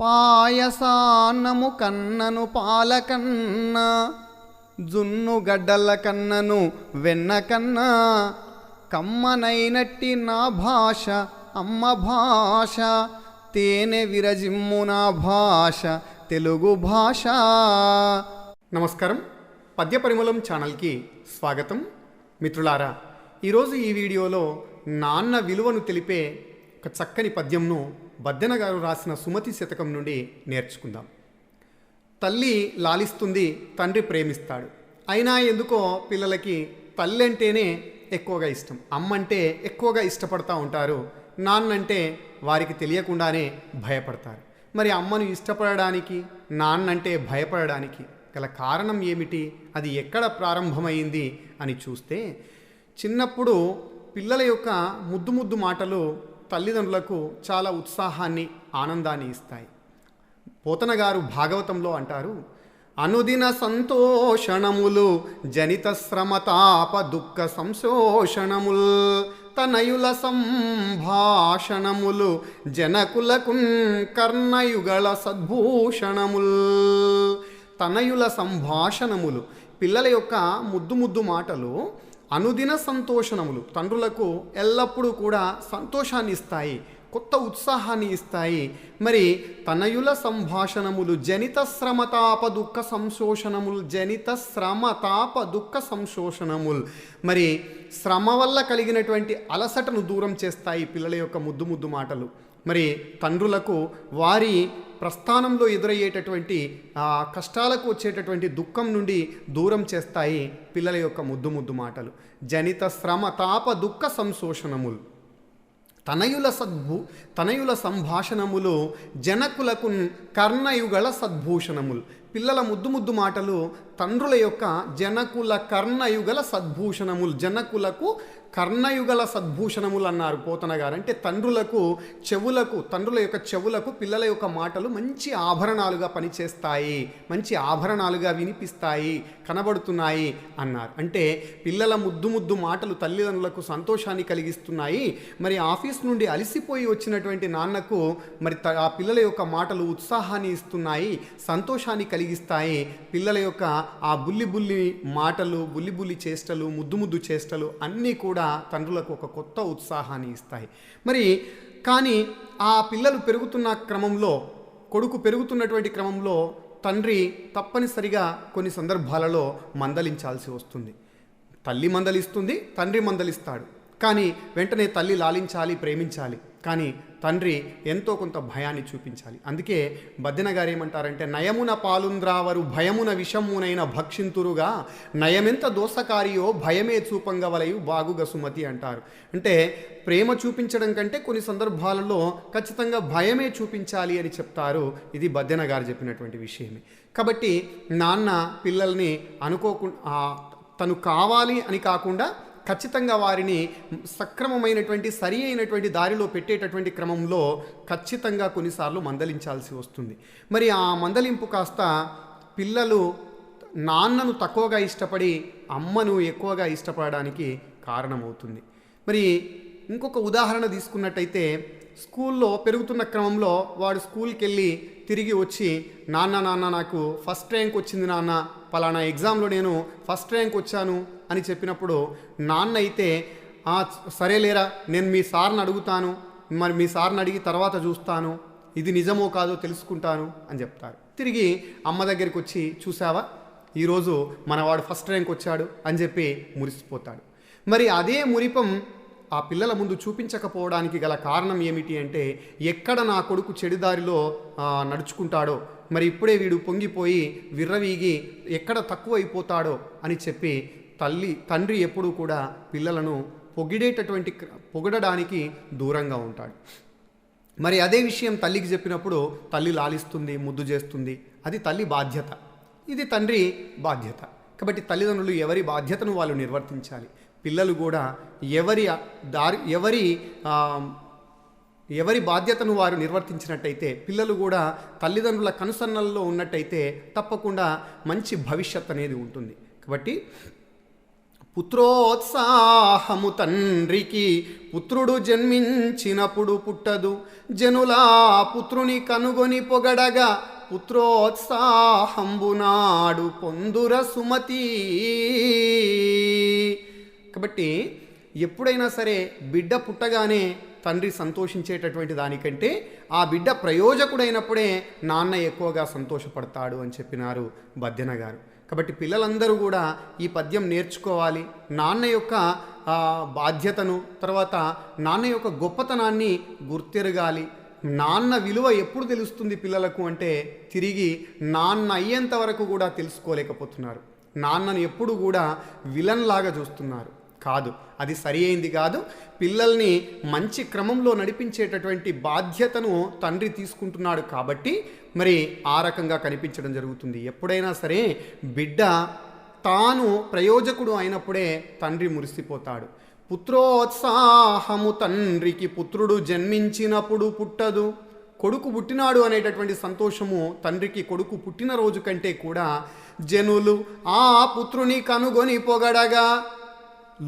పాయసాన్నము కన్నను పాలకన్న జున్ను గడ్డల కన్నను వెన్న కన్నా కమ్మనైనట్టి నా భాష అమ్మ భాష తేనె విరజిమ్ము నా భాష తెలుగు భాష. నమస్కారం. పద్య పరిమళం ఛానల్కి స్వాగతం. మిత్రులారా ఈరోజు ఈ వీడియోలో నాన్న విలువను తెలిపే ఒక చక్కని పద్యంను బద్దెన గారు రాసిన సుమతి శతకం నుండి నేర్చుకుందాం. తల్లి లాలిస్తుంది తండ్రి ప్రేమిస్తాడు. అయినా ఎందుకో పిల్లలకి తల్లి అంటేనే ఎక్కువగా ఇష్టం. అమ్మంటే ఎక్కువగా ఇష్టపడతా ఉంటారు. నాన్నంటే వారికి తెలియకుండానే భయపడతారు. మరి అమ్మను ఇష్టపడడానికి నాన్నంటే భయపడడానికి గల కారణం ఏమిటి? అది ఎక్కడ ప్రారంభమైంది అని చూస్తే చిన్నప్పుడు పిల్లల యొక్క ముద్దు ముద్దు మాటలు తల్లిదండ్రులకు చాలా ఉత్సాహాన్ని ఆనందాన్ని ఇస్తాయి. పోతన గారు భాగవతంలో అంటారు అనుదిన సంతోషణములు జనిత శ్రమతాప దుఃఖ సంశోషణముల్ తనయుల సంభాషణములు జనకులకు కర్ణయుగళ సద్భూషణముల్. తనయుల సంభాషణములు పిల్లల యొక్క ముద్దు ముద్దు మాటలు అనుదిన సంతోషణములు తండ్రులకు ఎల్లప్పుడూ కూడా సంతోషాన్ని ఇస్తాయి కొత్త ఉత్సాహాన్ని ఇస్తాయి. మరి తనయుల సంభాషణములు జనిత శ్రమతాప దుఃఖ సంశోషణములు జనిత శ్రమతాప దుఃఖ సంశోషణములు. మరి శ్రమ వల్ల కలిగినటువంటి అలసటను దూరం చేస్తాయి పిల్లల యొక్క ముద్దు ముద్దు మాటలు. మరి తండ్రులకు వారి ప్రస్థానంలో ఎదురయ్యేటటువంటి కష్టాలకు వచ్చేటటువంటి దుఃఖం నుండి దూరం చేస్తాయి పిల్లల యొక్క ముద్దు ముద్దు మాటలు. జనిత శ్రమ తాప దుఃఖ సంశోషణములు. తనయుల సద్భూ తనయుల సంభాషణములు జనకులకు కర్ణయుగల సద్భూషణములు. పిల్లల ముద్దు ముద్దు మాటలు తండ్రుల యొక్క జనకుల కర్ణయుగల సద్భూషణములు. జనకులకు కర్ణయుగల సద్భూషణములు అన్నారు పోతన గారు. అంటే తండ్రులకు చెవులకు తండ్రుల యొక్క చెవులకు పిల్లల యొక్క మాటలు మంచి ఆభరణాలుగా పనిచేస్తాయి. మంచి ఆభరణాలుగా వినిపిస్తాయి కనబడుతున్నాయి అన్నారు. అంటే పిల్లల ముద్దు ముద్దు మాటలు తల్లిదండ్రులకు సంతోషాన్ని కలిగిస్తున్నాయి. మరి ఆఫీస్ నుండి అలసిపోయి వచ్చినటువంటి నాన్నకు మరి త- ఆ పిల్లల యొక్క మాటలు ఉత్సాహాన్ని ఇస్తున్నాయి సంతోషాన్ని కలిగిస్తాయి. పిల్లల యొక్క ఆ బుల్లి బుల్లి మాటలు బుల్లి బుల్లి చేష్టలు ముద్దు ముద్దు చేష్టలు అన్నీ కూడా తండ్రులకు ఒక కొత్త ఉత్సాహాన్ని ఇస్తాయి. మరి కానీ ఆ పిల్లలు పెరుగుతున్న క్రమంలో కొడుకు పెరుగుతున్నటువంటి క్రమంలో తండ్రి తప్పనిసరిగా కొన్ని సందర్భాలలో మందలించాల్సి వస్తుంది. తల్లి మందలిస్తుంది తండ్రి మందలిస్తాడు. కానీ వెంటనే తల్లి లాలించాలి ప్రేమించాలి. కానీ తండ్రి ఎంతో కొంత భయాన్ని చూపించాలి. అందుకే బద్దెన గారు ఏమంటారంటే నయమున పాలుంద్రావరు భయమున విషమునైన భక్షింతురుగా నయమెంత దోసకారియో భయమే చూపంగవలయు బాగుగా సుమతి అంటారు. అంటే ప్రేమ చూపించడం కంటే కొన్ని సందర్భాలలో ఖచ్చితంగా భయమే చూపించాలి అని చెప్తారు. ఇది బద్దెన గారు చెప్పినటువంటి విషయమే. కాబట్టి నాన్న పిల్లల్ని అనుకోకుండా తను కావాలి అని కాకుండా ఖచ్చితంగా వారిని సక్రమమైనటువంటి సరి అయినటువంటి దారిలో పెట్టేటటువంటి క్రమంలో ఖచ్చితంగా కొన్నిసార్లు మందలించాల్సి వస్తుంది. మరి ఆ మందలింపు కాస్త పిల్లలు నాన్నను తక్కువగా ఇష్టపడి అమ్మను ఎక్కువగా ఇష్టపడడానికి కారణమవుతుంది. మరి ఇంకొక ఉదాహరణ తీసుకున్నట్టయితే స్కూల్లో పెరుగుతున్న క్రమంలో వాడు స్కూల్కి వెళ్ళి తిరిగి వచ్చి నాన్న నాన్న నాకు ఫస్ట్ ర్యాంక్ వచ్చింది నాన్న పలానా ఎగ్జామ్లో నేను ఫస్ట్ ర్యాంక్ వచ్చాను అని చెప్పినప్పుడు నాన్న అయితే సరే సరేలేరా నేను మీ సార్ని అడుగుతాను మరి మీ సార్ని అడిగి తర్వాత చూస్తాను ఇది నిజమో కాదో తెలుసుకుంటాను అని చెప్తారు. తిరిగి అమ్మ దగ్గరికి వచ్చి చూసావా ఈరోజు మనవాడు ఫస్ట్ ర్యాంక్ వచ్చాడు అని చెప్పి మురిసిపోతాడు. మరి అదే మురిపం ఆ పిల్లల ముందు చూపించకపోవడానికి గల కారణం ఏమిటి అంటే ఎక్కడ నా కొడుకు చెడుదారిలో నడుచుకుంటాడో మరి ఇప్పుడే వీడు పొంగిపోయి విర్రవీగి ఎక్కడ తక్కువ అయిపోతాడో అని చెప్పి తల్లి తండ్రి ఎప్పుడూ కూడా పిల్లలను పొగిడేటటువంటి పొగడడానికి దూరంగా ఉంటాడు. మరి అదే విషయం తల్లికి చెప్పినప్పుడు తల్లి లాలిస్తుంది ముద్దు చేస్తుంది. అది తల్లి బాధ్యత. ఇది తండ్రి బాధ్యత. కాబట్టి తల్లిదండ్రులు ఎవరి బాధ్యతను వాళ్ళు నిర్వర్తించాలి. పిల్లలు కూడా ఎవరి దారి ఎవరి ఎవరి బాధ్యతను వారు నిర్వర్తించినట్టయితే పిల్లలు కూడా తల్లిదండ్రుల కనుసన్నల్లో ఉన్నట్టయితే తప్పకుండా మంచి భవిష్యత్ అనేది ఉంటుంది. కాబట్టి పుత్రోత్సాహము తండ్రికి. పుత్రుడు జన్మించినప్పుడు పుట్టదు. జనులా పుత్రుని కనుగొని పొగడగా పుత్రోత్సాహంబునాడు పొందుర సుమతి. కాబట్టి ఎప్పుడైనా సరే బిడ్డ పుట్టగానే తండ్రి సంతోషించేటటువంటి దానికంటే ఆ బిడ్డ ప్రయోజకుడైనప్పుడే నాన్న ఎక్కువగా సంతోషపడతాడు అని చెప్పినారు బద్దెన గారు. కాబట్టి పిల్లలందరూ కూడా ఈ పద్యం నేర్చుకోవాలి. నాన్న యొక్క బాధ్యతను తర్వాత నాన్న యొక్క గొప్పతనాన్ని గుర్తెరగాలి. నాన్న విలువ ఎప్పుడు తెలుస్తుంది పిల్లలకు అంటే తిరిగి నాన్న అయ్యేంత వరకు కూడా తెలుసుకోలేకపోతున్నారు. నాన్నను ఎప్పుడు కూడా విలన్ లాగా చూస్తున్నారు. కాదు. అది సరి అయింది కాదు. పిల్లల్ని మంచి క్రమంలో నడిపించేటటువంటి బాధ్యతను తండ్రి తీసుకుంటున్నాడు కాబట్టి మరి ఆ రకంగా కనిపించడం జరుగుతుంది. ఎప్పుడైనా సరే బిడ్డ తాను ప్రయోజకుడు అయినప్పుడే తండ్రి మురిసిపోతాడు. పుత్రోత్సాహము తండ్రికి పుత్రుడు జన్మించినప్పుడు పుట్టదు. కొడుకు పుట్టినాడు అనేటటువంటి సంతోషము తండ్రికి కొడుకు పుట్టినరోజు కంటే కూడా జనులు ఆ పుత్రుని కనుగొని పొగడగా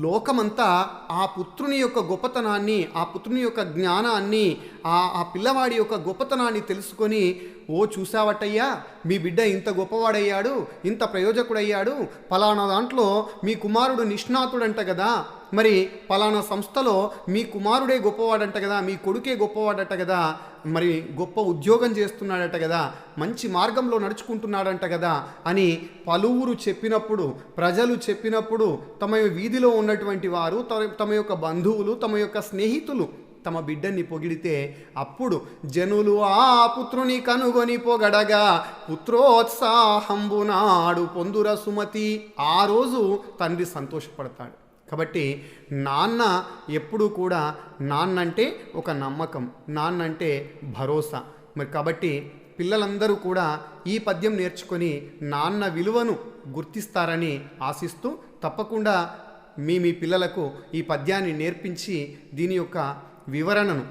లోకమంతా ఆ పుత్రుని యొక్క గొప్పతనాన్ని ఆ పుత్రుని యొక్క జ్ఞానాన్ని ఆ ఆ పిల్లవాడి యొక్క గొప్పతనాన్ని తెలుసుకొని ఓ చూసావటయ్యా మీ బిడ్డ ఇంత గొప్పవాడయ్యాడు ఇంత ప్రయోజకుడయ్యాడు. పలానా దాంట్లో మీ కుమారుడు నిష్ణాతుడంట కదా మరి పలానా సంస్థలో మీ కుమారుడే గొప్పవాడంట కదా మీ కొడుకే గొప్పవాడట కదా మరి గొప్ప ఉద్యోగం చేస్తున్నాడట కదా మంచి మార్గంలో నడుచుకుంటున్నాడంట కదా అని పలువురు చెప్పినప్పుడు ప్రజలు చెప్పినప్పుడు తమ వీధిలో ఉన్నటువంటి వారు తమ- తమ యొక్క బంధువులు తమ యొక్క స్నేహితులు తమ బిడ్డని పొగిడితే అప్పుడు జనులు ఆ పుత్రుని కనుగొని పొగడగా పుత్రోత్సాహంబునాడు పొందుర సుమతి. ఆ రోజు తండ్రి సంతోషపడతాడు. కాబట్టి నాన్న ఎప్పుడూ కూడా నాన్నంటే ఒక నమ్మకం నాన్నంటే భరోసా. మరి కాబట్టి పిల్లలందరూ కూడా ఈ పద్యం నేర్చుకొని నాన్న విలువను గుర్తిస్తారని ఆశిస్తూ తప్పకుండా మీ మీ పిల్లలకు ఈ పద్యాన్ని నేర్పించి దీని యొక్క వివరణను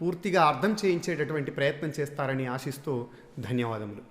పూర్తిగా అర్థం చేయించేటటువంటి ప్రయత్నం చేస్తారని ఆశిస్తూ ధన్యవాదములు.